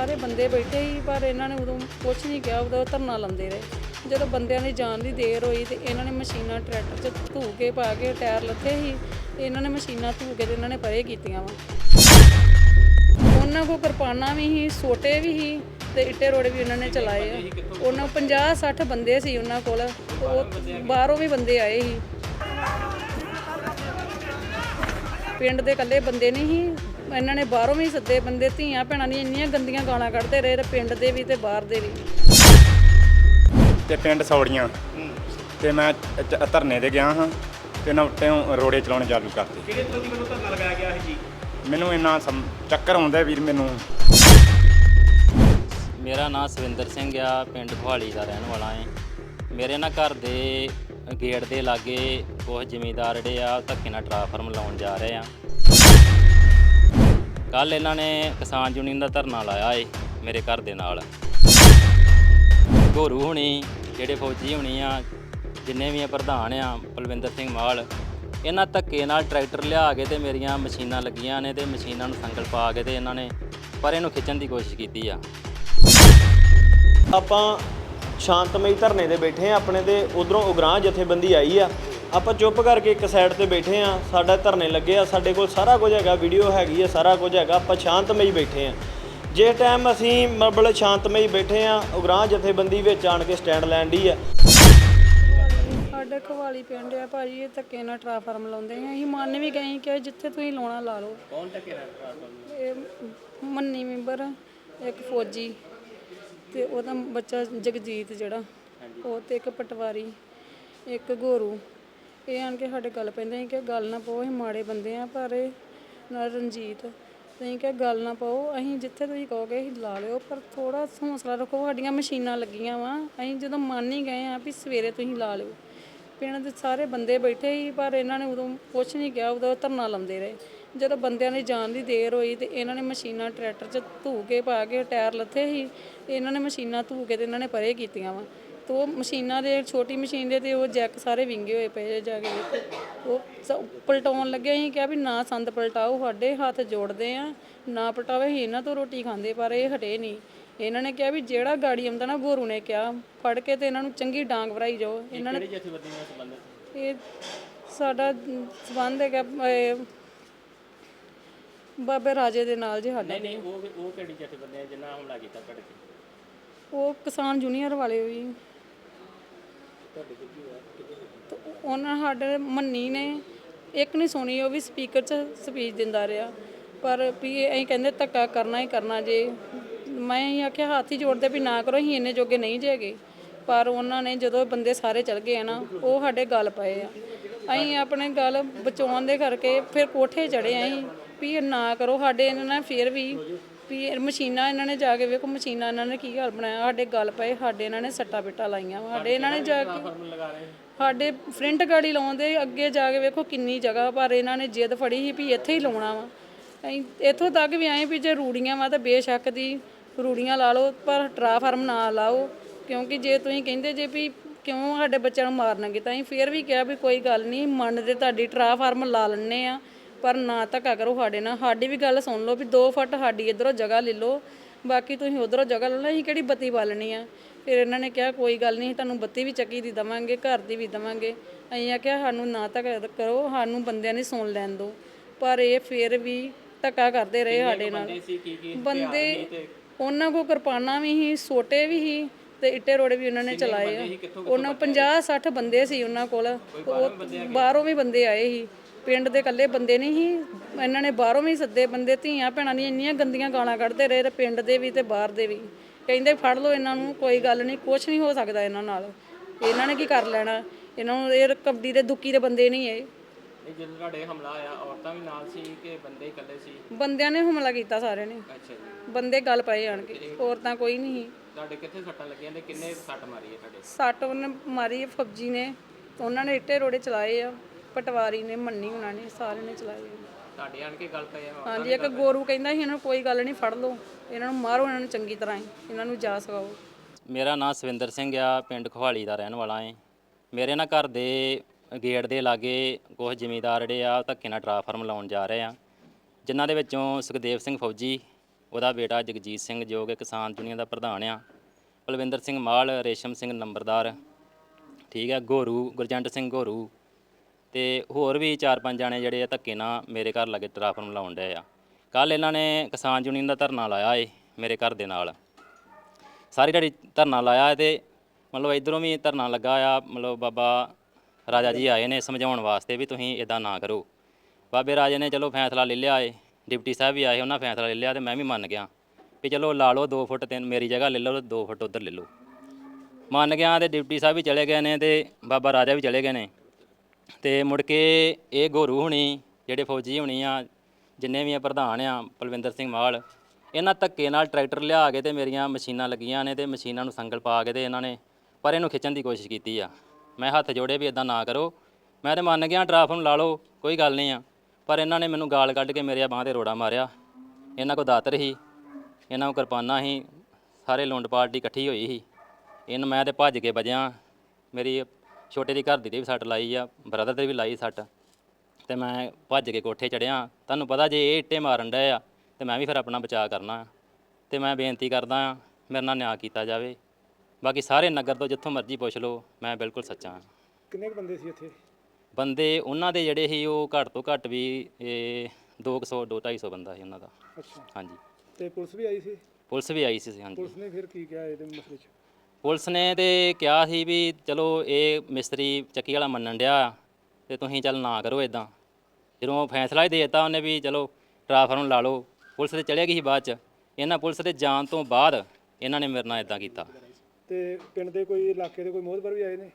ਸਾਰੇ ਬੰਦੇ ਬੈਠੇ ਸੀ ਪਰ ਇਹਨਾਂ ਨੇ ਉਦੋਂ ਕੁਛ ਨਹੀਂ ਕਿਹਾ ਉਦੋਂ ਧਰਨਾ ਲਾਉਂਦੇ ਰਹੇ। ਜਦੋਂ ਬੰਦਿਆਂ ਦੀ ਜਾਣ ਦੀ ਦੇਰ ਹੋਈ ਤੇ ਇਹਨਾਂ ਨੇ ਮਸ਼ੀਨਾਂ ਟਰੈਕਟਰ 'ਚ ਧੂ ਕੇ ਪਾ ਕੇ ਟਾਇਰ ਲੱਥੇ ਸੀ ਤੇ ਇਹਨਾਂ ਨੇ ਮਸ਼ੀਨਾਂ ਧੂ ਕੇ ਤੇ ਇਹਨਾਂ ਨੇ ਪਰੇ ਕੀਤੀਆਂ ਵਾ। ਉਹਨਾਂ ਕੋਲ ਕਿਰਪਾਨਾਂ ਵੀ ਸੀ ਸੋਟੇ ਵੀ ਸੀ ਤੇ ਇੱਟੇ ਰੋੜੇ ਵੀ ਉਹਨਾਂ ਨੇ ਚਲਾਏ ਆ। ਉਹਨਾਂ 50 60 ਬੰਦੇ ਸੀ ਉਹਨਾਂ ਕੋਲ ਉਹ ਬਾਹਰੋਂ ਵੀ ਬੰਦੇ ਆਏ ਸੀ। ਪਿੰਡ ਦੇ ਇਕੱਲੇ ਬੰਦੇ ਨਹੀਂ ਸੀ ਇਹਨਾਂ ਨੇ ਬਾਹਰੋਂ ਵੀ ਸੱਦੇ ਬੰਦੇ ਧੀਆਂ ਭੈਣਾਂ ਦੀਆਂ ਇੰਨੀਆਂ ਗੰਦੀਆਂ ਗਾਲਾਂ ਕੱਢਦੇ ਰਹੇ ਤੇ ਪਿੰਡ ਦੇ ਵੀ ਤੇ ਬਾਹਰ ਦੇ ਵੀ। ਤੇ ਪਿੰਡ ਸੌੜੀਆਂ। ਤੇ ਮੈਂ ਚ- ਧਰਨੇ ਤੇ ਗਿਆ ਹਾਂ ਤੇ ਨਾ ਉੱਤੇ ਰੋੜੇ ਚਲਾਉਣੇ ਚਾਲੂ ਕਰਤੇ। ਕਿਹੜੇ ਤਰ੍ਹਾਂ ਦੀ ਮੈਨੂੰ ਧਰਨਾ ਲਗਾਇਆ ਗਿਆ ਹੈ ਜੀ? ਮੈਨੂੰ ਇੰਨਾ ਸਮ- ਚੱਕਰ ਆਉਂਦਾ ਵੀਰ ਮੈਨੂੰ। ਮੇਰਾ ਨਾਮ ਸਵਿੰਦਰ ਸਿੰਘ ਆ ਪਿੰਡ ਫੁਹਾਲੀ ਦਾ ਰਹਿਣ ਵਾਲਾ ਏ ਮੇਰੇ ਨਾ ਘਰ ਦੇ ਗੇਟ ਦੇ ਲਾਗੇ ਕੁਝ ਜ਼ਿਮੀਂਦਾਰ ਜਿਹੜੇ ਆ ਉਹ ਧੱਕੇ ਨਾਲ ਟਰਾਫਾਰਮ ਲਾਉਣ ਜਾ ਰਹੇ ਆ। ਕੱਲ ਇਹਨਾਂ ਨੇ ਕਿਸਾਨ ਯੂਨੀਅਨ ਦਾ ਧਰਨਾ ਲਾਇਆ ਏ, ਮੇਰੇ ਘਰ ਦੇ ਨਾਲ। ਗੋਰੂ ਹੋਣੀ, ਜਿਹੜੇ ਫੌਜੀ ਹੋਣੀ ਆ, ਜਿੰਨੇ ਵੀ ਆ ਪ੍ਰਧਾਨ ਆ, ਬਲਵਿੰਦਰ ਸਿੰਘ ਮਾਲ, ਇਹਨਾਂ ਧੱਕੇ ਨਾਲ ਟਰੈਕਟਰ ਲਿਆ ਕੇ ਤੇ ਮੇਰੀਆਂ ਮਸ਼ੀਨਾਂ ਲੱਗੀਆਂ ਨੇ ਤੇ ਮਸ਼ੀਨਾਂ ਨੂੰ ਸੰਗਲ ਪਾ ਕੇ ਤੇ ਇਹਨਾਂ ਨੇ ਪਰ ਇਹਨੂੰ ਖਿੱਚਣ ਦੀ ਕੋਸ਼ਿਸ਼ ਕੀਤੀ ਆ। ਆਪਾਂ ਸ਼ਾਂਤਮਈ ਧਰਨੇ ਤੇ ਬੈਠੇ ਆ, ਆਪਣੇ ਤੇ ਉਧਰੋਂ ਉਗਰਾਹ ਜਥੇਬੰਦੀ ਆਈ ਆ ਆਪਾਂ ਚੁੱਪ ਕਰਕੇ ਇੱਕ ਸਾਈਡ ਤੇ ਬੈਠੇ ਆ ਸਾਡਾ ਧਰਨੇ ਲੱਗੇ ਆ ਸਾਡੇ ਕੋਲ ਸਾਰਾ ਕੁਝ ਹੈਗਾ ਵੀਡੀਓ ਹੈਗੀ ਆ ਸਾਰਾ ਕੁਝ ਹੈਗਾ ਆਪਾਂ ਸ਼ਾਂਤਮਈ ਬੈਠੇ ਆ ਜੇ ਟਾਈਮ ਅਸੀਂ ਮਤਲਬ ਸ਼ਾਂਤਮਈ ਬੈਠੇ ਆ ਉਗਰਾਹ ਜਥੇਬੰਦੀ ਵਿੱਚ ਆਣ ਕੇ ਸਟੈਂਡ ਲੈਣ ਦੀ ਆ। ਸਾਡੇ ਖਵਾਲੀ ਪਿੰਡ ਆ ਭਾਜੀ ਇਹ ਧੱਕੇ ਨਾਲ ਟਰਾਫਾਰਮ ਲਾਉਂਦੇ ਆ। ਅਸੀਂ ਮੰਨ ਵੀ ਗਏ ਕਿ ਜਿੱਥੇ ਤੁਸੀਂ ਲਾਉਣਾ ਲਾ ਲਓ। ਕੌਣ ਟੱਕੇ ਨਾਲ ਇਹ ਮੰਨੀ ਮੈਂਬਰ ਇੱਕ ਫੌਜੀ ਤੇ ਉਹਦਾ ਬੱਚਾ ਜਗਜੀਤ ਜਿਹੜਾ ਉਹ ਤੇ ਇੱਕ ਪਟਵਾਰੀ ਇੱਕ ਗੋਰੂ। ਇਹ ਆਣ ਕੇ ਸਾਡੇ ਗੱਲ ਪੈਂਦੇ ਸੀ ਕਿ ਗੱਲ ਨਾ ਪਾਓ, ਅਸੀਂ ਮਾੜੇ ਬੰਦੇ ਆ, ਪਰ ਇਹ ਨਾਲ ਰਣਜੀਤ। ਤੁਸੀਂ ਕਿਹਾ ਗੱਲ ਨਾ ਪਾਓ, ਅਸੀਂ ਜਿੱਥੇ ਤੁਸੀਂ ਕਹੋਗੇ ਅਸੀਂ ਲਾ ਲਿਓ, ਪਰ ਥੋੜਾ ਹੌਸਲਾ ਰੱਖੋ, ਸਾਡੀਆਂ ਮਸ਼ੀਨਾਂ ਲੱਗੀਆਂ ਵਾ। ਅਸੀਂ ਜਦੋਂ ਮੰਨ ਹੀ ਗਏ ਆ ਵੀ ਸਵੇਰੇ ਤੁਸੀਂ ਲਾ ਲਿਓ। ਪਿੰਡ ਦੇ ਸਾਰੇ ਬੰਦੇ ਬੈਠੇ ਸੀ, ਪਰ ਇਹਨਾਂ ਨੇ ਉਦੋਂ ਕੁਛ ਨਹੀਂ ਕਿਹਾ, ਉਦੋਂ ਧਰਨਾ ਲਾਉਂਦੇ ਰਹੇ। ਜਦੋਂ ਬੰਦਿਆਂ ਦੀ ਜਾਣ ਦੀ ਦੇਰ ਹੋਈ ਤੇ ਇਹਨਾਂ ਨੇ ਮਸ਼ੀਨਾਂ ਟਰੈਕਟਰ 'ਚ ਧੂ ਕੇ ਪਾ ਕੇ ਟਾਇਰ ਲੱਥੇ ਸੀ ਇਹਨਾਂ ਨੇ ਮਸ਼ੀਨਾਂ ਧੂ ਕੇ ਤੇ ਇਹਨਾਂ ਨੇ ਪਰੇ ਕੀਤੀਆਂ ਵਾ। ਤੇ ਉਹ ਮਸ਼ੀਨਾਂ ਦੇ ਛੋਟੀ ਮਸ਼ੀਨ ਦੇ ਤੇ ਉਹ ਜੈਕ ਸਾਰੇ ਵਿੰਗੇ ਹੋਏ ਪਏ ਆ ਜਾ ਕੇ ਵੇਖੋ। ਉਹ ਸ- ਪਲਟਾਉਣ ਲੱਗੇ ਅਸੀਂ ਕਿਹਾ ਵੀ ਨਾ ਸੰਦ ਪਲਟਾਓ ਸਾਡੇ ਹੱਥ ਜੋੜਦੇ ਆ ਨਾ ਪਲਟਾਵੇ ਅਸੀਂ ਇਹਨਾਂ ਤੋਂ ਰੋਟੀ ਖਾਂਦੇ ਪਰ ਇਹ ਹਟੇ ਨਹੀਂ। ਇਹਨਾਂ ਨੇ ਕਿਹਾ ਵੀ ਜਿਹੜਾ ਗਾੜੀ ਆਉਂਦਾ ਨਾ ਗੋਰੂ ਨੇ ਕਿਹਾ ਫੜ ਕੇ ਤੇ ਇਹਨਾਂ ਨੂੰ ਚੰਗੀ ਡਾਂਗ ਭਰਾਈ ਜਾਓ। ਇਹਨਾਂ ਨੇ ਜਥੇਬੰਦੀ ਨਾਲ ਸੰਬੰਧਿਤ? ਇਹ ਸਾਡਾ ਸਬੰਧ ਹੈਗਾ ਇਹ ਬਾਬੇ ਰਾਜੇ ਦੇ ਨਾਲ ਜੀ ਸਾਡਾ। ਨਹੀਂ ਉਹ ਉਹ ਕਿਹੜੀ ਜਥੇਬੰਦੀ ਹੈ ਜਿਨ੍ਹਾਂ ਹਮਲਾ ਕੀਤਾ ਤੁਹਾਡੇ ਤੇ? ਉਹ ਕਿਸਾਨ ਜੂਨੀਅਰ ਵਾਲੇ ਵੀ। ਤੇ ਉਹਨਾਂ ਸਾਡੇ ਮੰਨੀ ਨੇ, ਇੱਕ ਨਹੀਂ ਸੁਣੀ, ਉਹ ਵੀ ਸਪੀਕਰ 'ਚ ਸਪੀਚ ਦਿੰਦਾ ਰਿਹਾ। ਪਰ ਵੀ ਇਹ ਅਸੀਂ ਕਹਿੰਦੇ ਧੱਕਾ ਕਰਨਾ ਹੀ ਕਰਨਾ ਜੇ। ਮੈਂ ਹੀ ਆਖਿਆ, ਹੱਥ ਹੀ ਜੋੜਦੇ ਵੀ ਨਾ ਕਰੋ, ਅਸੀਂ ਇੰਨੇ ਜੋਗੇ ਨਹੀਂ ਜੇਗੇ ਪਰ ਉਹਨਾਂ ਨੇ ਜਦੋਂ ਬੰਦੇ ਸਾਰੇ ਚਲ ਗਏ ਆ ਨਾ, ਉਹ ਸਾਡੇ ਗੱਲ ਪਏ ਆ। ਅਸੀਂ ਆਪਣੇ ਗੱਲ ਬਚਾਉਣ ਦੇ ਕਰਕੇ ਫਿਰ ਕੋਠੇ ਚੜੇ ਅਸੀਂ, ਵੀ ਇਹ ਨਾ ਕਰੋ, ਸਾਡੇ ਇਹਨਾਂ ਨੇ ਫਿਰ ਵੀ ਵੀ ਇਹ ਮਸ਼ੀਨਾਂ ਇਹਨਾਂ ਨੇ ਜਾ ਕੇ ਵੇਖੋ, ਮਸ਼ੀਨਾਂ ਇਹਨਾਂ ਨੇ ਕੀ ਹਾਲ ਬਣਾਇਆ, ਸਾਡੇ ਗੱਲ ਪਏ, ਸਾਡੇ ਇਹਨਾਂ ਨੇ ਸੱਟਾ ਪਿੱਟਾ ਲਾਈਆਂ ਵਾ, ਸਾਡੇ ਇਹਨਾਂ ਨੇ ਜਾ ਕੇ ਸਾਡੇ ਫਰੰਟ ਗਾੜੀ ਲਾਉਂਦੇ, ਅੱਗੇ ਜਾ ਕੇ ਵੇਖੋ ਕਿੰਨੀ ਜਗ੍ਹਾ ਪਰ ਇਹਨਾਂ ਨੇ ਜਿੱਦ ਫੜੀ ਸੀ ਵੀ ਇੱਥੇ ਹੀ ਲਾਉਣਾ ਵਾ। ਅਸੀਂ ਇੱਥੋਂ ਤੱਕ ਵੀ ਆਏ ਵੀ ਜੇ ਰੂੜੀਆਂ ਵਾ ਤਾਂ ਬੇਸ਼ੱਕ ਦੀ ਰੂੜੀਆਂ ਲਾ ਲਓ, ਪਰ ਟਰਾਫਾਰਮ ਨਾ ਲਾਓ, ਕਿਉਂਕਿ ਜੇ ਤੁਸੀਂ ਕਹਿੰਦੇ ਜੇ ਵੀ ਕਿਉਂ ਸਾਡੇ ਬੱਚਿਆਂ ਨੂੰ ਮਾਰਨਗੇ, ਤਾਂ ਅਸੀਂ ਫੇਰ ਵੀ ਕਿਹਾ ਵੀ ਕੋਈ ਗੱਲ ਨਹੀਂ ਮੰਨਦੇ ਤੁਹਾਡੀ ਟਰਾਫਾਰਮ ਲਾ ਲੈਣੇ ਆ ਪਰ ਨਾ ਧੱਕਾ ਕਰੋ ਸਾਡੇ ਨਾਲ। ਸਾਡੀ ਵੀ ਗੱਲ ਸੁਣ ਲਓ ਵੀ 2 ਫੁੱਟ ਸਾਡੀ ਇਧਰੋਂ ਜਗ੍ਹਾ ਲੈ ਲਓ। ਬਾਕੀ ਤੁਸੀਂ ਉਧਰੋਂ ਜਗ੍ਹਾ ਲੈ ਲਓ ਅਸੀਂ ਕਿਹੜੀ ਬੱਤੀ ਬਾਲਣੀ ਆ? ਫਿਰ ਇਹਨਾਂ ਨੇ ਕਿਹਾ ਕੋਈ ਗੱਲ ਨਹੀਂ ਤੁਹਾਨੂੰ ਬੱਤੀ ਵੀ ਚੱਕੀ ਦੀ ਦਵਾਂਗੇ ਘਰ ਦੀ ਵੀ ਦਵਾਂਗੇ। ਅਸੀਂ ਆਖਿਆ ਸਾਨੂੰ ਨਾ ਧੱਕਾ ਕਰੋ ਸਾਨੂੰ ਬੰਦਿਆਂ ਨੇ ਸੁਣ ਲੈਣ ਦਿਓ। ਪਰ ਇਹ ਫਿਰ ਵੀ ਧੱਕਾ ਕਰਦੇ ਰਹੇ ਸਾਡੇ ਨਾਲ। ਬੰਦੇ ਉਹਨਾਂ ਕੋ ਕਿਰਪਾਨਾਂ ਵੀ ਸੀ ਸੋਟੇ ਵੀ ਸੀ ਤੇ ਇੱਟੇ ਰੋੜੇ ਵੀ ਉਹਨਾਂ ਨੇ ਚਲਾਏ ਆ। ਉਹਨਾਂ 50 60 ਬੰਦੇ ਸੀ ਉਹਨਾਂ ਕੋਲ। ਉਹ ਬਾਹਰੋਂ ਵੀ ਬੰਦੇ ਆਏ ਸੀ। ਪਿੰਡ ਦੇ ਇਕੱਲੇ ਬੰਦੇ ਨਹੀਂ ਸੀ ਇਹਨਾਂ ਨੇ ਬਾਹਰੋਂ ਵੀ ਸੱਦੇ ਬੰਦੇ ਧੀਆਂ ਭੈਣਾਂ ਦੀਆਂ ਇੰਨੀਆਂ ਗੰਦੀਆਂ ਗਾਲਾਂ ਕੱਢਦੇ ਰਹੇ ਤੇ ਪਿੰਡ ਦੇ ਵੀ ਤੇ ਬਾਹਰ ਦੇ ਵੀ। ਕਹਿੰਦੇ ਫੜ ਲਓ ਇਹਨਾਂ ਨੂੰ ਕੋਈ ਗੱਲ ਨਹੀਂ ਕੁਝ ਨਹੀਂ ਹੋ ਸਕਦਾ ਇਹਨਾਂ ਨਾਲ। ਇਹਨਾਂ ਨੇ ਕੀ ਕਰ ਲੈਣਾ? ਇਹਨਾਂ ਨੂੰ ਇਹ ਕਬੱਡੀ ਦੇ ਦੁੱਕੀ ਦੇ ਬੰਦੇ ਨਹੀਂ ਇਹ। ਇਹ ਜਦੋਂ ਤੁਹਾਡੇ ਹਮਲਾ ਆਇਆ ਔਰਤਾਂ ਵੀ ਨਾਲ ਸੀ ਕਿ ਬੰਦੇ ਇਕੱਲੇ ਸੀ? ਬੰਦਿਆਂ ਨੇ ਹਮਲਾ ਕੀਤਾ ਸਾਰਿਆਂ ਨੇ। ਅੱਛਾ ਜੀ। ਬੰਦੇ ਗੱਲ ਪਏ ਆਣ ਕੇ ਔਰਤਾਂ ਕੋਈ ਨਹੀਂ ਸੀ। ਤੁਹਾਡੇ ਕਿੱਥੇ ਸੱਟਾਂ ਲੱਗੀਆਂ ਤੇ ਕਿੰਨੇ ਸੱਟ ਮਾਰੀ ਹੈ ਤੁਹਾਡੇ? ਸੱਟ ਉਹਨੇ ਮਾਰੀ ਹੈ ਨੇ। ਉਹਨਾਂ ਨੇ ਇੱਟੇ ਰੋੜੇ ਚਲਾਏ ਆ। ਪਟਵਾਰੀ ਨੇ ਮੰਨੀ ਉਹਨਾਂ ਨੇ ਸਾਰੇ ਨੇ ਚਲਾਏ। ਆ। ਤੁਹਾਡੇ ਆਣ ਕੇ ਗੱਲ ਪਈ ਆ ਹਾਂਜੀ ਇੱਕ ਗੋਰੂ ਕਹਿੰਦਾ ਸੀ ਇਹਨਾਂ ਨੂੰ ਕੋਈ ਗੱਲ ਨਹੀਂ ਫੜ ਲਓ। ਇਹਨਾਂ ਨੂੰ ਮਾਰੋ ਇਹਨਾਂ ਨੂੰ ਚੰਗੀ ਤਰ੍ਹਾਂ ਹੀ ਇਹਨਾਂ ਨੂੰ ਜਾ ਸਕਾਓ। ਮੇਰਾ ਨਾਮ ਸਵਿੰਦਰ ਸਿੰਘ ਆ ਪਿੰਡ ਖੁਹਾਲੀ ਦਾ ਰਹਿਣ ਵਾਲਾ ਏ ਮੇਰੇ ਨਾ ਘਰ ਦੇ ਗੇਟ ਦੇ ਲਾਗੇ ਕੁਝ ਜ਼ਿਮੀਂਦਾਰ ਜਿਹੜੇ ਆ ਧੱਕੇ ਨਾਲ ਟਰਾਫਾਰਮ ਲਾਉਣ ਜਾ ਰਹੇ ਆ। ਜਿਨ੍ਹਾਂ ਦੇ ਵਿੱਚੋਂ ਸੁਖਦੇਵ ਸਿੰਘ ਫੌਜੀ ਉਹਦਾ ਬੇਟਾ ਜਗਜੀਤ ਸਿੰਘ ਜੋ ਕਿ ਕਿਸਾਨ ਯੂਨੀਅਨ ਦਾ ਪ੍ਰਧਾਨ ਆ। ਬਲਵਿੰਦਰ ਸਿੰਘ ਮਾਲ ਰੇਸ਼ਮ ਸਿੰਘ ਨੰਬਰਦਾਰ। ਠੀਕ ਹੈ ਗੋਰੂ ਗੁਰਜੰਟ ਸਿੰਘ ਗੋਰੂ। ਤੇ ਹੋਰ ਵੀ ਚਾਰ ਪੰਜ ਜਾਣੇ ਜਿਹੜੇ ਆ ਧੱਕੇ ਨਾਲ ਮੇਰੇ ਘਰ ਲੱਗੇ ਟਰਾਫਾਰਮ ਲਾਉਣ ਡਏ ਆ। ਕੱਲ ਇਹਨਾਂ ਨੇ ਕਿਸਾਨ ਯੂਨੀਅਨ ਦਾ ਧਰਨਾ ਲਾਇਆ ਏ ਮੇਰੇ ਘਰ ਦੇ ਨਾਲ। ਸਾਰੀ ਦਿਹਾੜੀ ਧਰਨਾ ਲਾਇਆ ਤੇ ਮਤਲਬ ਇਧਰੋਂ ਵੀ ਧਰਨਾ ਲੱਗਾ ਆ, ਮਤਲਬ ਬਾਬਾ ਰਾਜਾ ਜੀ ਆਏ ਨੇ ਸਮਝਾਉਣ ਵਾਸਤੇ ਵੀ ਤੁਸੀਂ ਇਦਾਂ ਨਾ ਕਰੋ। ਬਾਬੇ ਰਾਜੇ ਨੇ ਚਲੋ ਫੈਸਲਾ ਲੈ ਲਿਆ ਏ, ਡਿਪਟੀ ਸਾਹਿਬ ਵੀ ਆਏ ਉਹਨਾਂ ਫੈਸਲਾ ਲੈ ਲਿਆ ਤੇ ਮੈਂ ਵੀ ਮੰਨ ਗਿਆ ਵੀ ਚਲੋ ਲਾ ਲਓ 2 ਫੁੱਟ ਤਿੰਨ, ਮੇਰੀ ਜਗ੍ਹਾ ਲੈ ਲਓ 2 ਫੁੱਟ ਉਧਰ ਲੈ ਲਓ। ਮੰਨ ਗਿਆ ਤੇ ਡਿਪਟੀ ਸਾਹਿਬ ਵੀ ਚਲੇ ਗਏ ਨੇ ਤੇ ਬਾਬਾ ਰਾਜਾ ਵੀ ਚਲੇ ਗਏ ਨੇ। ਤੇ ਮੁੜ ਕੇ ਇਹ ਗੋਰੂ ਹੁਣੀ, ਜਿਹੜੇ ਫੌਜੀ ਹੁਣੀ ਆ, ਜਿੰਨੇ ਵੀ ਆ ਪ੍ਰਧਾਨ ਆ ਪਲਵਿੰਦਰ ਸਿੰਘ ਮਾਲ, ਇਹਨਾਂ ਧੱਕੇ ਨਾਲ ਟਰੈਕਟਰ ਲਿਆ ਕੇ ਤੇ ਮੇਰੀਆਂ ਮਸ਼ੀਨਾਂ ਲੱਗੀਆਂ ਨੇ ਤੇ ਮਸ਼ੀਨਾਂ ਨੂੰ ਸੰਗਲ ਪਾ ਕੇ ਤੇ ਇਹਨਾਂ ਨੇ ਪਰ ਇਹਨੂੰ ਖਿੱਚਣ ਦੀ ਕੋਸ਼ਿਸ਼ ਕੀਤੀ ਆ। ਮੈਂ ਹੱਥ ਜੋੜੇ ਵੀ ਇਦਾਂ ਨਾ ਕਰੋ। ਮੈਂ ਤੇ ਮੰਨ ਗਿਆ ਟਰਾਫ ਨੂੰ ਲਾ ਲਓ, ਕੋਈ ਗੱਲ ਨਹੀਂ ਆ। ਪਰ ਇਹਨਾਂ ਨੇ ਮੈਨੂੰ ਗਾਲ ਕੱਢ ਕੇ ਮੇਰੇ ਬਾਹ ਤੇ ਰੋੜਾ ਮਾਰਿਆ। ਇਹਨਾਂ ਕੋ ਦਾਤਰ ਸੀ, ਇਹਨਾਂ ਕੋ ਕਿਰਪਾਨਾਂ ਸੀ, ਸਾਰੇ ਲੁੰਡ ਪਾਰਟੀ ਇਕੱਠੀ ਹੋਈ ਸੀ। ਇਹਨ ਮੈਂ ਤੇ ਭੱਜ ਕੇ ਵਜਿਆ, ਮੇਰੀ ਛੋਟੇ ਦੀ ਘਰ ਦੀ ਤੇ ਵੀ ਸੱਟ ਲਾਈ ਆ ਬ੍ਰਦਰ ਤੇ ਵੀ ਲਾਈ ਸੱਟ। ਤੇ ਮੈਂ ਭੱਜ ਕੇ ਕੋਠੇ ਚੜਿਆ ਤੁਹਾਨੂੰ ਪਤਾ ਜੇ ਇਹ ਇੱਟੇ ਮਾਰਨ ਡਏ ਆ ਤੇ ਮੈਂ ਵੀ ਫਿਰ ਆਪਣਾ ਬਚਾਅ ਕਰਨਾ ਤੇ ਮੈਂ ਬੇਨਤੀ ਕਰਦਾ ਆ ਮੇਰੇ ਨਾਲ ਨਿਆਂ ਕੀਤਾ ਜਾਵੇ। ਬਾਕੀ ਸਾਰੇ ਨਗਰ ਤੋਂ ਜਿੱਥੋਂ ਮਰਜ਼ੀ ਪੁੱਛ ਲਓ ਮੈਂ ਬਿਲਕੁਲ ਸੱਚਾ ਹਾਂ ਕਿੰਨੇ ਕੁ ਬੰਦੇ ਸੀ ਉੱਥੇ? ਬੰਦੇ ਉਹਨਾਂ ਦੇ ਜਿਹੜੇ ਸੀ ਉਹ ਘੱਟ ਤੋਂ ਘੱਟ ਵੀ ਇਹ 200 250 ਬੰਦਾ ਸੀ ਉਹਨਾਂ ਦਾ। ਅੱਛਾ। ਹਾਂਜੀ। ਤੇ ਪੁਲਿਸ ਵੀ ਆਈ ਸੀ? ਪੁਲਿਸ ਵੀ ਆਈ ਸੀ ਹਾਂਜੀ। ਪੁਲਿਸ ਨੇ ਫਿਰ ਕੀ ਕਿਹਾ ਇਹਦੇ ਮਸਲੇ 'ਚ? ਪੁਲਿਸ ਨੇ ਤੇ ਕਿਹਾ ਸੀ ਵੀ ਚਲੋ ਇਹ ਮਿਸਤਰੀ ਚੱਕੀ ਵਾਲਾ ਮੰਨਣ ਡਿਆ ਤੇ ਤੁਸੀਂ ਚੱਲ ਨਾ ਕਰੋ ਇਦਾਂ ਜਦੋਂ ਫੈਸਲਾ ਹੀ ਦੇ ਦਿੱਤਾ ਉਹਨੇ ਵੀ ਚਲੋ ਟਰਾਫਾਰਮ ਲਾ ਲਓ। ਪੁਲਿਸ ਤੇ ਚਲੇ ਗਈ ਸੀ ਬਾਅਦ ਚ। ਇਹਨਾਂ ਪੁਲਿਸ ਦੇ ਜਾਣ ਤੋਂ ਬਾਅਦ ਇਹਨਾਂ ਨੇ ਮੇਰੇ ਨਾਲ ਇਦਾਂ ਕੀਤਾ। ਤੇ ਪਿੰਡ ਦੇ ਕੋਈ ਇਲਾਕੇ ਦੇ ਕੋਈ ਮੋਹਤਬਰ ਵੀ ਆਏ ਨੇ?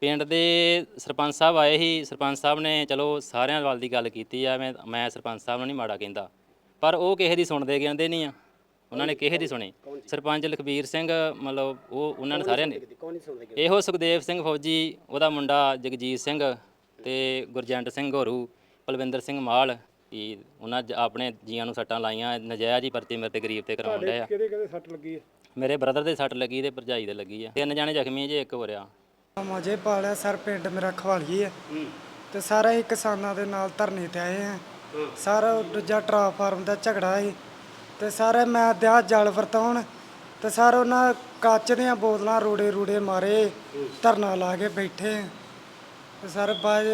ਪਿੰਡ ਦੇ ਸਰਪੰਚ ਸਾਹਿਬ ਆਏ ਸੀ। ਸਰਪੰਚ ਸਾਹਿਬ ਨੇ ਚਲੋ ਸਾਰਿਆਂ ਵੱਲ ਦੀ ਗੱਲ ਕੀਤੀ ਆ। ਮੈਂ ਮੈਂ ਸਰਪੰਚ ਸਾਹਿਬ ਨੂੰ ਨਹੀਂ ਮਾੜਾ ਕਹਿੰਦਾ। ਪਰ ਉਹ ਕਿਸੇ ਦੀ ਸੁਣਦੇ ਕਹਿੰਦੇ ਨਹੀਂ ਆ। ਉਹਨਾਂ ਨੇ ਕਿਸੇ ਦੀ ਸੁਣੀ? ਸਰਪੰਚ ਲਖਬੀਰ ਸਿੰਘ ਮਤਲਬ ਉਹ ਉਹਨਾਂ ਨੇ ਸਾਰਿਆਂ ਨੇ। ਇਹੋ ਸੁਖਦੇਵ ਸਿੰਘ ਫੌਜੀ ਉਹਦਾ ਮੁੰਡਾ ਜਗਜੀਤ ਸਿੰਘ ਤੇ ਗੁਰਜੰਟ ਸਿੰਘ ਘੋਰੂ ਪਲਵਿੰਦਰ ਸਿੰਘ ਮਾਲ ਕਿ ਉਹਨਾਂ ਜ- ਆਪਣੇ ਜੀਆਂ ਨੂੰ ਸੱਟਾਂ ਲਾਈਆਂ ਨਜਾਇਜ਼ ਹੀ ਪਰਚੇ ਮੇਰੇ ਤੇ ਗਰੀਬ ਤੇ ਕਰਾਉਣ ਡਏ ਆ। ਕਿਹਦੇ ਕਿਹਦੇ ਸੱਟ ਲੱਗੀ ਹੈ? ਮੇਰੇ ਬ੍ਰਦਰ ਦੇ ਸੱਟ ਲੱਗੀ ਤੇ ਭਰਜਾਈ ਦੇ ਲੱਗੀ ਆ। ਤਿੰਨ ਜਾਣੇ ਜ਼ਖਮੀ ਜੇ ਇੱਕ ਹੋ ਰਿਹਾ ਮੋਜੇ ਪਾਲਿਆ ਸਰ ਪਿੰਡ ਮੇਰਾ ਖਵਾਲੀ ਹੈ। ਤੇ ਸਾਰਾ ਹੀ ਕਿਸਾਨਾਂ ਦੇ ਨਾਲ ਧਰਨੇ ਤੇ ਆਏ ਆ। ਸਾਰਾ ਦੂਜਾ ਟਰਾਫਾਰਮ ਦਾ ਝਗੜਾ ਸੀ। ਤੇ ਸਾਰੇ ਮੈਂ ਦਿਆ ਜਲ ਵਰਤਾਉਣ ਤੇ ਸਾਰੇ ਉਹਨਾਂ ਕੱਚ ਦੀਆਂ ਬੋਤਲਾਂ ਰੋੜੇ ਰੂੜੇ ਮਾਰੇ ਧਰਨਾ ਲਾ ਕੇ ਬੈਠੇ। ਤੇ ਸਾਰੇ ਬਾਜ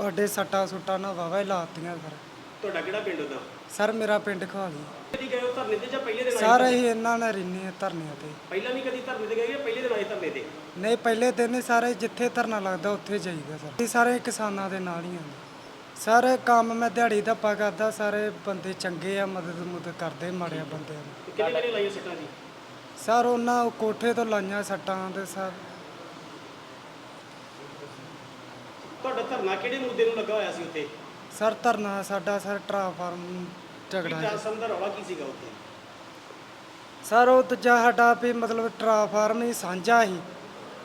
ਵੱਡੇ ਸੱਟਾਂ ਸੁੱਟਾਂ ਨਾ ਵਾਵਾ ਹੀ ਲਾਤੀਆਂ ਸਰ। ਤੁਹਾਡਾ ਕਿਹੜਾ ਪਿੰਡ ਉਹਦਾ? ਸਰ ਮੇਰਾ ਪਿੰਡ ਖਵਾਲੀ। ਕਦੀ ਗਏ ਹੋ ਧਰਨੇ ਤੇ ਜਾਂ ਪਹਿਲੇ ਦਿਨ ਸਾਰੇ ਹੀ? ਇਹਨਾਂ ਨਾਲ ਰਹਿੰਦੇ ਆ ਧਰਨਿਆਂ ਤੇ। ਪਹਿਲਾਂ ਵੀ ਕਦੀ ਧਰਨੇ ਤੇ ਗਏ ਜਾਂ ਪਹਿਲੇ ਦਿਨ ਆਏ ਧਰਨੇ ਤੇ? ਨਹੀਂ ਪਹਿਲੇ ਦਿਨ ਹੀ ਸਾਰੇ ਜਿੱਥੇ ਧਰਨਾ ਲੱਗਦਾ ਉੱਥੇ ਜਾਈਦਾ ਸਰ। ਇਹ ਸਾਰੇ ਕਿਸਾਨਾਂ ਦੇ ਨਾਲ ਹੀ ਆ। ਸਾਰੇ ਕੰਮ ਮੈਂ ਦਿਹਾੜੀ ਧੱਪਾ ਕਰਦਾ ਸਾਰੇ ਬੰਦੇ ਚੰਗੇ ਆ ਮਦਦ ਮੁਦਦ ਕਰਦੇ ਮਾੜਿਆ ਬੰਦਿਆਂ ਲਾਈਆਂ ਸੱਟਾਂ ਜੀ? ਸਰ ਉਹਨਾਂ ਉਹ ਕੋਠੇ ਤੋਂ ਲਾਈਆਂ ਸੱਟਾਂ ਤੇ ਸਰ। ਤੁਹਾਡਾ ਧਰਨਾ ਕਿਹੜੇ ਮੁੱਦੇ ਨੂੰ ਲੱਗਾ ਹੋਇਆ ਸੀ ਉੱਥੇ? ਸਰ ਧਰਨਾ ਸਾਡਾ ਸਰ ਝਗੜਾ। ਟ੍ਰਾਂਸਫਾਰਮ ਦਾ ਰੌਲਾ ਕੀ ਸੀਗਾ ਉੱਥੇ? ਸਰ ਉਹ ਦੂਜਾ ਸਾਡਾ ਵੀ ਮਤਲਬ ਟਰਾਫਾਰਮ ਹੀ ਸਾਂਝਾ ਸੀ।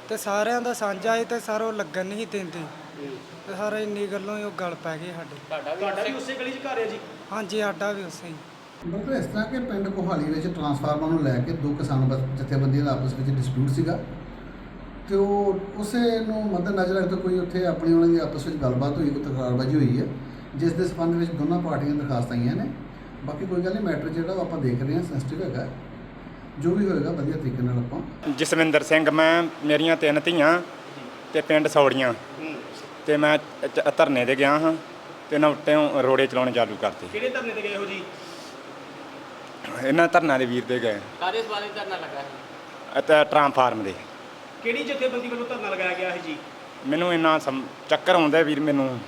ਤੇ ਸਾਰਿਆਂ ਦਾ ਸਾਂਝਾ ਸੀ ਤੇ ਸਰ ਉਹ ਲੱਗਣ ਨਹੀਂ ਦਿੰਦੇ। ਤੇ ਸਾਰੇ ਇੰਨੀ ਗੱਲੋਂ ਹੀ ਉਹ ਗਲ ਪੈ ਗਏ ਸਾਡੇ। ਤੁਹਾਡਾ ਵੀ ਉਸੇ ਗਲੀ 'ਚ ਘਰ ਹੈ ਜੀ? ਹਾਂਜੀ ਸਾਡਾ ਵੀ ਉਸੇ ਹੀ। ਡਾਕਟਰ ਇਸ ਤਰ੍ਹਾਂ ਕਿ ਪਿੰਡ ਕੋਹਾਲੀ ਵਿੱਚ ਟਰਾਂਸਫਾਰਮਰ ਨੂੰ ਲੈ ਕੇ ਦੋ ਕਿਸਾਨ ਬ- ਜਥੇਬੰਦੀਆਂ ਦਾ ਆਪਸ ਵਿੱਚ ਡਿਸਪਿਊਟ ਸੀਗਾ ਤੇ ਉਹ ਉਸੇ ਨੂੰ ਮੱਦੇ ਨਜ਼ਰ ਰੱਖਦੇ ਕੋਈ ਉੱਥੇ ਆਪਣੀ ਉਹਨਾਂ ਦੀ ਆਪਸ ਵਿੱਚ ਗੱਲਬਾਤ ਹੋਈ ਕੋਈ ਤਕਰਾਰਬਾਜ਼ੀ ਹੋਈ ਹੈ ਜਿਸ ਦੇ ਸੰਬੰਧ ਵਿੱਚ ਦੋਨਾਂ ਪਾਰਟੀਆਂ ਦਰਖਾਸਤਾਂ ਆਈਆਂ ਨੇ। ਬਾਕੀ ਕੋਈ ਗੱਲ ਨਹੀਂ ਮੈਟਰ ਜਿਹੜਾ ਉਹ ਆਪਾਂ ਦੇਖ ਰਹੇ ਹਾਂ ਸੈਂਸਿਟਿਵ ਹੈਗਾ ਜੋ ਵੀ ਹੋਏਗਾ ਵਧੀਆ ਤਰੀਕੇ ਨਾਲ ਆਪਾਂ ਜਸਵਿੰਦਰ ਸਿੰਘ ਮੈਂ ਮੇਰੀਆਂ ਤਿੰਨ ਧੀਆਂ ਤੇ ਪਿੰਡ ਸੌੜੀਆਂ। ਤੇ ਮੈਂ ਚ- ਧਰਨੇ ਤੇ ਗਿਆ ਹਾਂ ਤੇ ਨਾ ਉੱਤੇ ਰੋੜੇ ਚਲਾਉਣੇ ਚਾਲੂ ਕਰਤੇ। ਕਿਹੜੇ ਧਰਨੇ ਤੇ ਗਏ ਹੋ ਜੀ? ਇਹਨਾਂ ਧਰਨਾ ਦੇ ਵੀਰ ਦੇ ਗਏ। ਕਾਦੇ ਸਵਾਲੇ ਧਰਨਾ ਲੱਗਾ ਸੀ? ਅਤੇ ਟਰਾਂਸਫਾਰਮ ਦੇ। ਕਿਹੜੀ ਜਥੇਬੰਦੀ ਵੱਲੋਂ ਧਰਨਾ ਲਗਾਇਆ ਗਿਆ ਹੈ ਜੀ? ਮੈਨੂੰ ਇੰਨਾ ਸਮ- ਚੱਕਰ ਆਉਂਦਾ ਵੀਰ ਮੈਨੂੰ।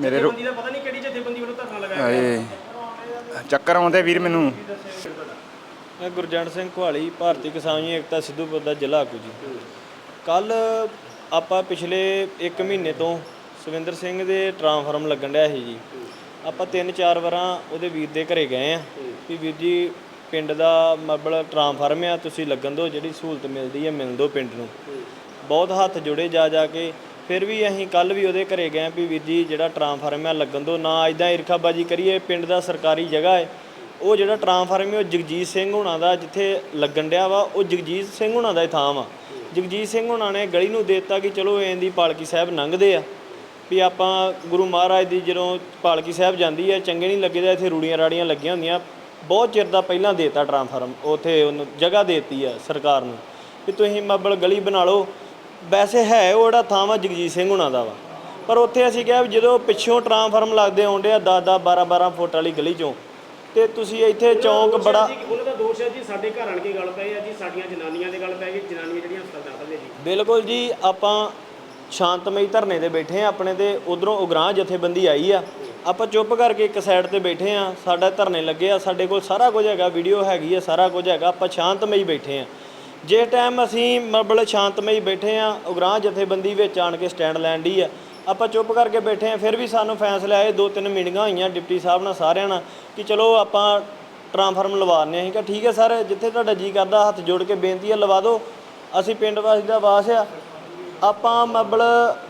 ਮੇਰੇ ਰੋ- ਜਥੇਬੰਦੀ ਦਾ ਪਤਾ ਨਹੀਂ ਕਿਹੜੀ ਜਥੇਬੰਦੀ ਵੱਲੋਂ ਧਰਨਾ ਲਗਾਇਆ ਗਿਆ। ਹਾਏ ਚੱਕਰ ਆਉਂਦੇ ਵੀਰ ਮੈਨੂੰ। ਮੈਂ ਗੁਰਜੰਟ ਸਿੰਘ ਕੁਹਾਲੀ ਭਾਰਤੀ ਕਿਸਾਨ ਯੂਨੀਅਨ ਏਕਤਾ ਸਿੱਧੂਪੁਰ ਦਾ ਜ਼ਿਲ੍ਹਾ ਆਗੂ ਜੀ। ਕੱਲ ਆਪਾਂ ਪਿਛਲੇ 1 ਮਹੀਨੇ ਤੋਂ ਸੁਵਿੰਦਰ ਸਿੰਘ ਦੇ ਟਰਾਂਸਫਾਰਮ ਲੱਗਣ ਡਿਆ ਸੀ ਜੀ। ਆਪਾਂ ਤਿੰਨ ਚਾਰ ਵਾਰਾਂ ਉਹਦੇ ਵੀਰ ਦੇ ਘਰੇ ਗਏ ਆ। ਵੀ ਵੀਰ ਜੀ, ਪਿੰਡ ਦਾ ਮਤਲਬ ਟਰਾਂਸਫਾਰਮ ਆ, ਤੁਸੀਂ ਲੱਗਣ ਦਿਓ, ਜਿਹੜੀ ਸਹੂਲਤ ਮਿਲਦੀ ਹੈ ਮਿਲ ਦਿਓ ਪਿੰਡ ਨੂੰ। ਬਹੁਤ ਹੱਥ ਜੁੜੇ ਜਾ ਜਾ ਕੇ, ਫਿਰ ਵੀ ਅਸੀਂ ਕੱਲ ਵੀ ਉਹਦੇ ਘਰੇ ਗਏ ਵੀ ਵੀਰ ਜੀ, ਜਿਹੜਾ ਟਰਾਂਸਫਾਰਮ ਆ, ਲੱਗਣ ਦਿਓ। ਨਾ ਇਦਾਂ ਈਰਖਾਬਾਜੀ ਕਰੀਏ, ਪਿੰਡ ਦਾ ਸਰਕਾਰੀ ਜਗ੍ਹਾ ਹੈ ਉਹ ਜਿਹੜਾ ਟਰਾਂਸਫਾਰਮ ਹੈ ਉਹ ਜਗਜੀਤ ਸਿੰਘ ਹੁਣਾਂ ਦਾ ਜਿੱਥੇ ਲੱਗਣ ਡਿਆ ਵਾ, ਉਹ ਜਗਜੀਤ ਸਿੰਘ ਹੁਣਾਂ ਦਾ ਥਾਂ ਵਾ। ਜਗਜੀਤ ਸਿੰਘ ਹੁਣਾਂ ਨੇ ਗਲੀ ਨੂੰ ਦੇ ਦਿੱਤਾ ਕਿ ਚਲੋ ਐਂ ਦੀ ਪਾਲਕੀ ਸਾਹਿਬ ਲੰਘਦੇ ਆ। ਵੀ ਆਪਾਂ ਗੁਰੂ ਮਹਾਰਾਜ ਦੀ ਜਦੋਂ ਪਾਲਕੀ ਸਾਹਿਬ ਜਾਂਦੀ ਹੈ, ਚੰਗੇ ਨਹੀਂ ਲੱਗੇਦਾ, ਇੱਥੇ ਰੂੜੀਆਂ ਰਾੜੀਆਂ ਲੱਗੀਆਂ ਹੁੰਦੀਆਂ। ਬਹੁਤ ਚਿਰ ਦਾ ਪਹਿਲਾਂ ਦੇਤਾ ਟ੍ਰਾਂਸਫਾਰਮ ਉਥੇ ਉਹਨੂੰ ਜਗ੍ਹਾ ਦੇਤੀ ਆ ਸਰਕਾਰ ਨੂੰ। ਵੀ ਤੁਸੀਂ ਮੱਬਲ ਗਲੀ ਬਣਾ ਲਓ। ਵੈਸੇ ਹੈ ਉਹ ਜਿਹੜਾ ਥਾਂ ਵਾ ਜਗਜੀਤ ਸਿੰਘ ਹੁਣਾਂ ਦਾ ਵਾ। ਪਰ ਉੱਥੇ ਅਸੀਂ ਕਿਹਾ ਵੀ ਜਦੋਂ ਪਿੱਛੋਂ ਟ੍ਰਾਂਸਫਾਰਮ ਲੱਗਦੇ ਆਉਂਦੇ ਆ 10 10 12 12 ਫੁੱਟ ਵਾਲੀ ਗਲੀ ਚੋਂ ਤੇ ਤੁਸੀਂ ਇੱਥੇ ਚੌਂਕ ਬੜਾ ਉਹਨਾਂ ਦਾ ਦੋਸ਼ ਹੈ ਜੀ ਸਾਡੇ ਘਰ ਆਣ ਕੇ ਗੱਲ ਪਏ ਆ ਜੀ ਸਾਡੀਆਂ ਜਨਾਨੀਆਂ ਦੇ ਗੱਲ ਪੈ ਗਈ ਜਨਾਨੀਆਂ ਜਿਹੜੀਆਂ ਹਸਪਤਾਲ ਦਾਖਲ ਨੇ ਜੀ। ਬਿਲਕੁਲ ਜੀ ਆਪਾਂ ਸ਼ਾਂਤਮਈ ਧਰਨੇ ਤੇ ਬੈਠੇ ਆ ਆਪਣੇ ਤੇ ਉਧਰੋਂ ਉਗਰਾਹ ਜਥੇਬੰਦੀ ਆਈ ਆ। ਆਪਾਂ ਚੁੱਪ ਕਰਕੇ ਇੱਕ ਸਾਈਡ ਤੇ ਬੈਠੇ ਆ ਸਾਡਾ ਧਰਨੇ ਲੱਗੇ ਆ ਸਾਡੇ ਕੋਲ ਸਾਰਾ ਕੁਝ ਹੈਗਾ ਵੀਡੀਓ ਹੈਗੀ ਆ ਸਾਰਾ ਕੁਝ ਹੈਗਾ ਆਪਾਂ ਸ਼ਾਂਤਮਈ ਬੈਠੇ ਆ। ਜੇ ਟਾਈਮ ਅਸੀਂ ਮਤਲਬ ਸ਼ਾਂਤਮਈ ਬੈਠੇ ਆ ਉਗਰਾਹ ਜਥੇਬੰਦੀ ਵਿੱਚ ਆਣ ਕੇ ਸਟੈਂਡ ਲੈਣ ਦੀ ਆ ਆਪਾਂ ਚੁੱਪ ਕਰਕੇ ਬੈਠੇ ਆ ਫਿਰ ਵੀ ਸਾਨੂੰ ਫੈਸਲੇ ਆਏ, ਦੋ ਤਿੰਨ ਮੀਟਿੰਗਾਂ ਹੋਈਆਂ ਡਿਪਟੀ ਸਾਹਿਬ ਨਾਲ ਸਾਰਿਆਂ ਨਾਲ ਕਿ ਚਲੋ ਆਪਾਂ ਟ੍ਰਾਂਸਫਾਰਮ ਲਵਾਉਂਦੇ ਆ ਅਸੀਂ ਕਿਹਾ, ਠੀਕ ਹੈ ਸਰ, ਜਿੱਥੇ ਤੁਹਾਡਾ ਜੀ ਕਰਦਾ, ਹੱਥ ਜੋੜ ਕੇ ਬੇਨਤੀ ਹੈ, ਲਵਾ ਦਿਓ। ਅਸੀਂ ਪਿੰਡ ਵਾਸੀ ਦਾ ਵਾਸ ਆ। ਆਪਾਂ ਮਬਲ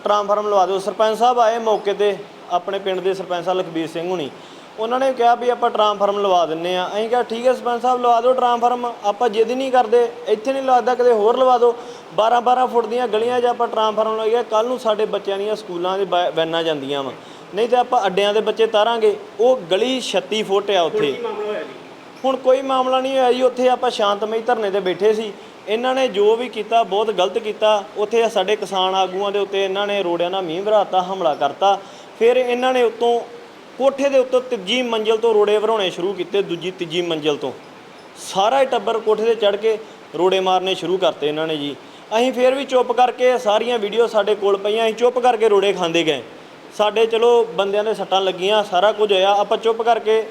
ਟ੍ਰਾਂਸਫਾਰਮ ਲਵਾ ਦਿਓ। ਸਰਪੰਚ ਸਾਹਿਬ ਆਏ ਮੌਕੇ ਤੇ, ਆਪਣੇ ਪਿੰਡ ਦੇ ਸਰਪੰਚ ਸਾਹਿਬ ਲਖਬੀਰ ਸਿੰਘ ਹੁਣੀ। ਉਹਨਾਂ ਨੇ ਕਿਹਾ ਵੀ ਆਪਾਂ ਟ੍ਰਾਂਸਫਾਰਮ ਲਵਾ ਦਿੰਨੇ ਆ। ਅਸੀਂ ਕਿਹਾ ਠੀਕ ਹੈ ਸਰਪੰਚ ਸਾਹਿਬ ਲਵਾ ਦਿਓ ਟ੍ਰਾਂਸਫਾਰਮ। ਆਪਾਂ ਜਿੱਦ ਨਹੀਂ ਕਰਦੇ ਇੱਥੇ ਨਹੀਂ ਲੱਗਦਾ ਕਿਤੇ ਹੋਰ ਲਵਾ ਦਿਓ। 12 12 ਫੁੱਟ ਦੀਆਂ ਗਲੀਆਂ 'ਚ ਆਪਾਂ ਟ੍ਰਾਂਸਫਾਰਮ ਲਵਾਈਏ ਕੱਲ ਨੂੰ ਸਾਡੇ ਬੱਚਿਆਂ ਦੀਆਂ ਸਕੂਲਾਂ ਦੇ ਬੈ- ਵੈਨਾਂ ਜਾਂਦੀਆਂ ਵਾ। ਨਹੀਂ ਤੇ ਆਪਾਂ ਅੱਡਿਆਂ ਦੇ ਬੱਚੇ ਤਾਰਾਂਗੇ। ਉਹ ਗਲੀ 36 ਫੁੱਟ ਆ ਉੱਥੇ। ਹੁਣ ਕੋਈ ਮਾਮਲਾ ਨਹੀਂ ਹੋਇਆ ਜੀ। ਉੱਥੇ ਆਪਾਂ ਸ਼ਾਂਤਮਈ ਧਰਨੇ ਤੇ ਬੈਠੇ ਸੀ। ਇਹਨਾਂ ਨੇ ਜੋ ਵੀ ਕੀਤਾ ਬਹੁਤ ਗਲਤ ਕੀਤਾ। ਉੱਥੇ ਸਾਡੇ ਕਿਸਾਨ ਆਗੂਆਂ ਦੇ ਉੱਤੇ ਇਹਨਾਂ ਨੇ ਰੋੜਿਆਂ ਨਾਲ ਮੀਂਹ ਭਰਾਤਾ ਹਮਲਾ ਕਰਤਾ। ਫਿਰ ਇਹਨਾਂ ਨੇ ਉੱਤੋਂ ਕੋਠੇ ਦੇ ਉੱਤੋਂ ਤੀਜੀ ਮੰਜ਼ਲ ਤੋਂ ਰੋੜੇ ਵਰਾਉਣੇ ਸ਼ੁਰੂ ਕੀਤੇ, ਦੂਜੀ, ਤੀਜੀ ਮੰਜ਼ਲ ਤੋਂ। ਸਾਰਾ ਹੀ ਟੱਬਰ ਕੋਠੇ ਤੇ ਚੜ ਕੇ ਰੋੜੇ ਮਾਰਨੇ ਸ਼ੁਰੂ ਕਰਤੇ ਇਹਨਾਂ ਨੇ ਜੀ। ਅਸੀਂ ਫਿਰ ਵੀ ਚੁੱਪ ਕਰਕੇ ਸਾਰੀਆਂ ਵੀਡੀਓ ਸਾਡੇ ਕੋਲ ਪਈਆਂ, ਅਸੀਂ ਚੁੱਪ ਕਰਕੇ ਰੋੜੇ ਖਾਂਦੇ ਗਏ। ਸਾਡੇ ਚਲੋ ਬੰਦਿਆਂ ਦੇ ਸੱਟਾਂ ਲੱਗੀਆਂ, ਸਾਰਾ ਕੁਝ ਹੋਇਆ, ਆਪਾਂ ਚੁੱਪ ਕਰਕੇ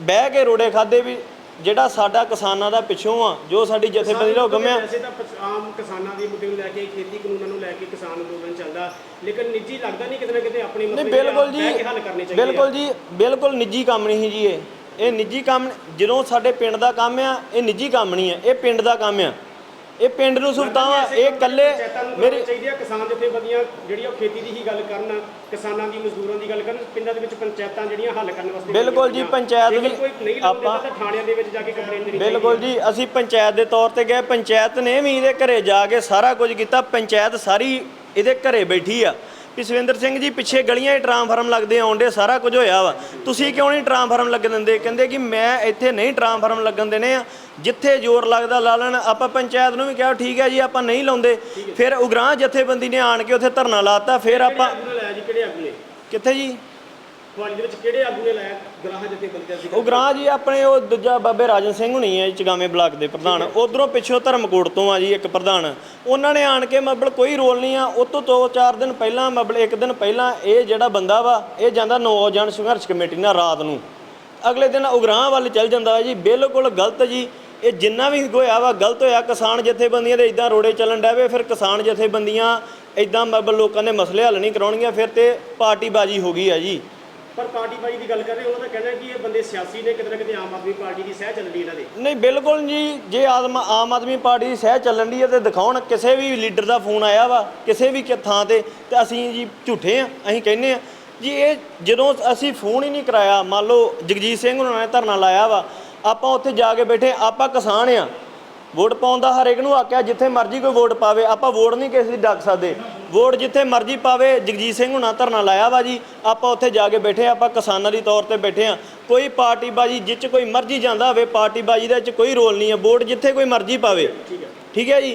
ਬਹਿ ਕੇ ਰੋੜੇ ਖਾਦੇ ਵੀ ਜਿਹੜਾ ਸਾਡਾ ਕਿਸਾਨਾਂ ਦਾ ਪਿੱਛੋਂ ਆ ਜੋ ਸਾਡੀ ਜਥੇਬੰਦੀ ਦਾ ਹੁਕਮ ਆ ਵੈਸੇ ਤਾਂ ਪਛ- ਆਮ ਕਿਸਾਨਾਂ ਦੀ ਮੁੱਦੇ ਨੂੰ ਲੈ ਕੇ ਖੇਤੀ ਕਾਨੂੰਨਾਂ ਨੂੰ ਲੈ ਕੇ ਕਿਸਾਨ ਅੰਦੋਲਨ ਚੱਲਦਾ ਲੇਕਿਨ ਨਿੱਜੀ ਲੱਗਦਾ ਨਹੀਂ ਕਿਤੇ ਨਾ ਕਿਤੇ ਆਪਣੇ ਨਹੀਂ ਬਿਲਕੁਲ ਜੀ ਬਹਿ ਕੇ ਹੱਲ ਕਰਨੇ ਚਾਹੀਦੇ ਆ। ਬਿਲਕੁਲ ਜੀ ਬਿਲਕੁਲ ਨਿੱਜੀ ਕੰਮ ਨਹੀਂ ਜੀ ਇਹ। ਇਹ ਨਿੱਜੀ ਕੰਮ ਜਦੋਂ ਸਾਡੇ ਪਿੰਡ ਦਾ ਕੰਮ ਆ ਇਹ ਨਿੱਜੀ ਕੰਮ ਨਹੀਂ ਆ ਇਹ ਪਿੰਡ ਦਾ ਕੰਮ ਆ। ਇਹ ਪਿੰਡ ਨੂੰ ਸੁਵਿਧਾਵਾਂ ਇਹ ਇਕੱਲੇ ਮੇਰੀ ਚਾਹੀਦੀ ਆ ਕਿਸਾਨ ਜਥੇਬੰਦੀਆਂ ਜਿਹੜੀਆਂ ਉਹ ਖੇਤੀ ਦੀ ਹੀ ਗੱਲ ਕਰਨ ਕਿਸਾਨਾਂ ਦੀ ਮਜ਼ਦੂਰਾਂ ਦੀ ਗੱਲ ਕਰਨ ਪਿੰਡਾਂ ਦੇ ਵਿੱਚ ਪੰਚਾਇਤਾਂ ਜਿਹੜੀਆਂ ਹੱਲ ਕਰਨ ਵਾਸਤੇ ਬਿਲਕੁਲ ਜੀ, ਪੰਚਾਇਤ ਵੀ ਆਪਾਂ- ਥਾਣਿਆਂ ਦੇ ਵਿੱਚ ਜਾ ਕੇ ਕੰਪਲੇਂਟ ਦੇਣੀ ਬਿਲਕੁਲ ਜੀ ਅਸੀਂ ਪੰਚਾਇਤ ਦੇ ਤੌਰ ਤੇ ਗਏ ਪੰਚਾਇਤ ਨੇ ਵੀ ਇਹਦੇ ਘਰੇ ਜਾ ਕੇ ਸਾਰਾ ਕੁਝ ਕੀਤਾ ਪੰਚਾਇਤ ਸਾਰੀ ਇਹਦੇ ਘਰੇ ਬੈਠੀ ਆ। ਪਿਸਵਿੰਦਰ ਸਿੰਘ ਜੀ ਪਿੱਛੇ ਗਲੀਆਂ 'ਚ ਟਰਾਂਸਫਾਰਮ ਲੱਗਦੇ ਆਉਂਦੇ ਸਾਰਾ ਕੁਝ ਹੋਇਆ ਵਾ। ਤੁਸੀਂ ਕਿਉਂ ਨਹੀਂ ਟਰਾਂਸਫਾਰਮ ਲੱਗਣ ਦਿੰਦੇ? ਕਹਿੰਦੇ ਕਿ ਮੈਂ ਇੱਥੇ ਨਹੀਂ ਟਰਾਂਸਫਾਰਮ ਲੱਗਣ ਦੇਣੇ ਆ। ਜਿੱਥੇ ਜ਼ੋਰ ਲੱਗਦਾ ਲਾ ਲੈਣ। ਆਪਾਂ ਪੰਚਾਇਤ ਨੂੰ ਵੀ ਕਿਹਾ ਠੀਕ ਹੈ ਜੀ ਆਪਾਂ ਨਹੀਂ ਲਾਉਂਦੇ। ਫਿਰ ਉਗਰਾਹ ਜਥੇਬੰਦੀ ਨੇ ਆਣ ਕੇ ਉੱਥੇ ਧਰਨਾ ਲਾਤਾ। ਫਿਰ ਆਪਾਂ ਕਿੱਥੇ ਜੀ? ਤੁਹਾਡੇ ਦੇ ਵਿੱਚ ਕਿਹੜੇ ਆਗੂ ਨੇ ਲਾਇਆ? ਗ੍ਰਾਹਾਂ ਜਥੇਬੰਦੀ ਦਾ ਜ਼ਿਕਰ ਉਗਰਾਹ ਜੀ ਆਪਣੇ ਉਹ ਦੂਜਾ ਬਾਬੇ ਰਾਜਨ ਸਿੰਘ ਹੁਣੀ ਹੈ ਚਗਾਵੇਂ ਬਲਾਕ ਦੇ ਪ੍ਰਧਾਨ। ਉਧਰੋਂ ਪਿੱਛੋਂ ਧਰਮਕੋਟ ਤੋਂ ਆ ਜੀ ਇੱਕ ਪ੍ਰਧਾਨ। ਉਹਨਾਂ ਨੇ ਆਣ ਕੇ ਮਤਲਬ ਕੋਈ ਰੋਲ ਨਹੀਂ ਆ। ਉਹ ਤੋਂ ਦੋ ਚਾਰ ਦਿਨ ਪਹਿਲਾਂ ਮਤਲਬ ਇੱਕ ਦਿਨ ਪਹਿਲਾਂ ਇਹ ਜਿਹੜਾ ਬੰਦਾ ਵਾ ਇਹ ਜਾਂਦਾ ਨੌਜਵਾਨ ਸੰਘਰਸ਼ ਕਮੇਟੀ ਨਾਲ ਰਾਤ ਨੂੰ। ਅਗਲੇ ਦਿਨ ਉਗਰਾਹ ਵੱਲ ਚੱਲ ਜਾਂਦਾ ਜੀ। ਬਿਲਕੁਲ ਗਲਤ ਜੀ। ਇਹ ਜਿੰਨਾ ਵੀ ਹੋਇਆ ਵਾ ਗਲਤ ਹੋਇਆ ਕਿਸਾਨ ਜਥੇਬੰਦੀਆਂ ਦੇ ਇਦਾਂ ਰੋੜੇ ਚੱਲਣ ਡਾਵੇ ਫਿਰ ਕਿਸਾਨ ਜਥੇਬੰਦੀਆਂ ਇਦਾਂ ਮਤਲਬ ਲੋਕਾਂ ਦੇ ਮਸਲੇ ਹੱਲ ਨਹੀਂ ਕਰਾਉਣਗੀਆਂ। ਫਿਰ ਤੇ ਪਾਰਟੀਬਾਜ਼ੀ ਹੋ ਗਈ ਆ ਜੀ। ਪਰ ਪਾਰਟੀ ਬਾਜੀ ਦੀ ਗੱਲ ਕਰ ਰਹੇ ਉਹਨਾਂ ਦਾ ਕਹਿਣਾ ਕਿ ਇਹ ਬੰਦੇ ਸਿਆਸੀ ਨੇ, ਕਿਤੇ ਨਾ ਕਿਤੇ ਆਮ ਆਦਮੀ ਪਾਰਟੀ ਦੀ ਸਹਿ ਚੱਲਦੀ ਇਹਨਾਂ ਦੇ। ਨਹੀਂ, ਬਿਲਕੁਲ ਜੀ, ਜੇ ਆਦਮ ਆਮ ਆਦਮੀ ਪਾਰਟੀ ਦੀ ਸਹਿ ਚੱਲਣ ਦੀ ਹੈ ਤੇ ਦਿਖਾਉਣ, ਕਿਸੇ ਵੀ ਲੀਡਰ ਦਾ ਫੋਨ ਆਇਆ ਵਾ, ਕਿਸੇ ਵੀ ਥਾਂ ਤੇ ਤੇ ਅਸੀਂ ਜੀ ਝੂਠੇ ਆ, ਅਸੀਂ ਕਹਿੰਨੇ ਆ। ਜੀ, ਇਹ ਜਦੋਂ ਅਸੀਂ ਫੋਨ ਹੀ ਨਹੀਂ ਕਰਾਇਆ, ਮੰਨ ਲਓ ਜਗਜੀਤ ਸਿੰਘ ਉਹਨਾਂ ਨੇ ਧਰਨਾ ਲਾਇਆ ਵਾ, ਆਪਾਂ ਉੱਥੇ ਜਾ ਕੇ ਬੈਠੇ, ਆਪਾਂ ਕਿਸਾਨ ਆ। ਵੋਟ ਪਾਉਣ ਦਾ ਹਰੇਕ ਨੂੰ ਆਖਿਆ, ਜਿੱਥੇ ਮਰਜ਼ੀ ਕੋਈ ਵੋਟ ਪਾਵੇ, ਆਪਾਂ ਵੋਟ ਨਹੀਂ ਕਿਸੇ ਦੀ ਡੱਕ ਸਕਦੇ। ਵੋਟ ਜਿੱਥੇ ਮਰਜ਼ੀ ਪਾਵੇ ਜਗਜੀਤ ਸਿੰਘ ਹੁਣਾਂ ਧਰਨਾ ਲਾਇਆ ਵਾ ਜੀ। ਆਪਾਂ ਉੱਥੇ ਜਾ ਕੇ ਬੈਠੇ ਆਪਾਂ ਕਿਸਾਨਾਂ ਦੀ ਤੌਰ ਤੇ ਬੈਠੇ ਆ ਕੋਈ ਪਾਰਟੀ ਬਾਜੀ ਜਿੱਚ ਕੋਈ ਮਰਜ਼ੀ ਜਾਂਦਾ ਹੋਵੇ ਪਾਰਟੀ ਬਾਜੀ ਦੇ ਵਿੱਚ ਕੋਈ ਰੋਲ ਨਹੀਂ ਹੈ। ਵੋਟ ਜਿੱਥੇ ਕੋਈ ਮਰਜ਼ੀ ਪਾਵੇ। ਠੀਕ ਹੈ ਜੀ।